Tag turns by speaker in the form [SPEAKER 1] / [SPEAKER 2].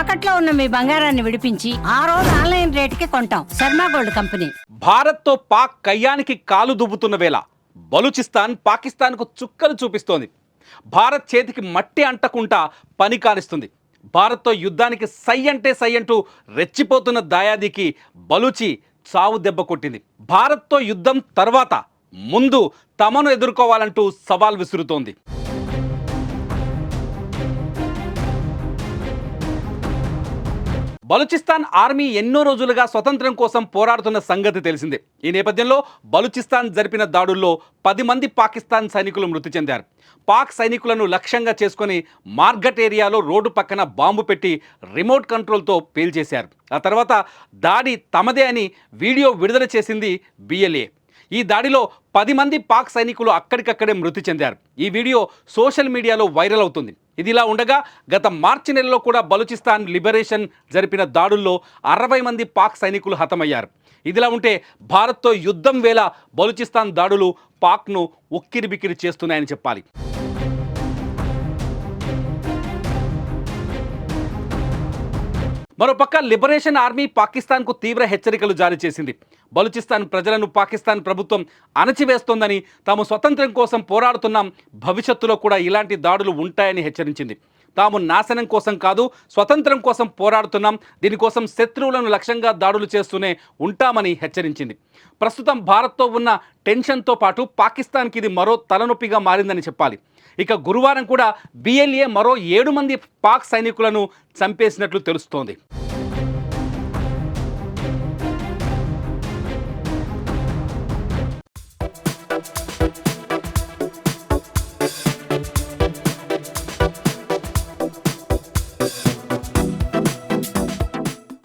[SPEAKER 1] తాకట్లో ఉన్న మీ బంగారాన్ని విడిపించి ఆ రోజు ఆన్లైన్ రేటుకి కొంటాం. Sharma gold company.
[SPEAKER 2] భారత్తో పాక్ కయ్యానికి కాలు దుబ్బుతున్న వేళ బలూచిస్తాన్ పాకిస్తాన్కు చుక్కలు చూపిస్తోంది. భారత్ చేతికి మట్టి అంటకుండా పని కానిస్తుంది. భారత్తో యుద్ధానికి సై అంటే సై అంటూ రెచ్చిపోతున్న దాయాదికి బలూచి చావు దెబ్బ కొట్టింది. భారత్తో యుద్ధం తర్వాత ముందు తమను ఎదుర్కోవాలంటూ సవాల్ విసురుతోంది. బలుచిస్తాన్ ఆర్మీ ఎన్నో రోజులుగా స్వతంత్రం కోసం పోరాడుతున్న సంగతి తెలిసిందే. ఈ నేపథ్యంలో బలుచిస్తాన్ జరిపిన దాడుల్లో పది మంది పాకిస్తాన్ సైనికులు మృతి చెందారు. పాక్ సైనికులను లక్ష్యంగా చేసుకుని మార్గట్ ఏరియాలో రోడ్డు పక్కన బాంబు పెట్టి రిమోట్ కంట్రోల్తో పేల్చేశారు. ఆ తర్వాత దాడి తమదే అని వీడియో విడుదల చేసింది బిఎల్ఏ ఈ దాడిలో పది మంది పాక్ సైనికులు అక్కడికక్కడే మృతి చెందారు. ఈ వీడియో సోషల్ మీడియాలో వైరల్ అవుతుంది. ఇది ఇలా ఉండగా గత మార్చి నెలలో కూడా బలూచిస్తాన్ లిబరేషన్ జరిపిన దాడుల్లో అరవై మంది పాక్ సైనికులు హతమయ్యారు. ఇదిలా ఉంటే భారత్తో యుద్ధం వేళ బలూచిస్తాన్ దాడులు పాక్ను ఉక్కిరిబిక్కిరి చేస్తున్నాయని చెప్పాలి. మరోపక్క లిబరేషన్ ఆర్మీ పాకిస్తాన్కు తీవ్ర హెచ్చరికలు జారీ చేసింది. బలూచిస్తాన్ ప్రజలను పాకిస్తాన్ ప్రభుత్వం అణచివేస్తోందని తాము స్వతంత్రం కోసం పోరాడుతున్నాం. భవిష్యత్తులో కూడా ఇలాంటి దాడులు ఉంటాయని హెచ్చరించింది. తాము నాశనం కోసం కాదు స్వతంత్రం కోసం పోరాడుతున్నాం. దీనికోసం శత్రువులను లక్ష్యంగా దాడులు చేస్తూనే ఉంటామని హెచ్చరించింది. ప్రస్తుతం భారత్తో ఉన్న టెన్షన్తో పాటు పాకిస్తాన్కి ఇది మరో తలనొప్పిగా మారిందని చెప్పాలి. ఇక గురువారం కూడా బిఎల్ఏ మరో ఏడు మంది పాక్ సైనికులను చంపేసినట్లు తెలుస్తోంది.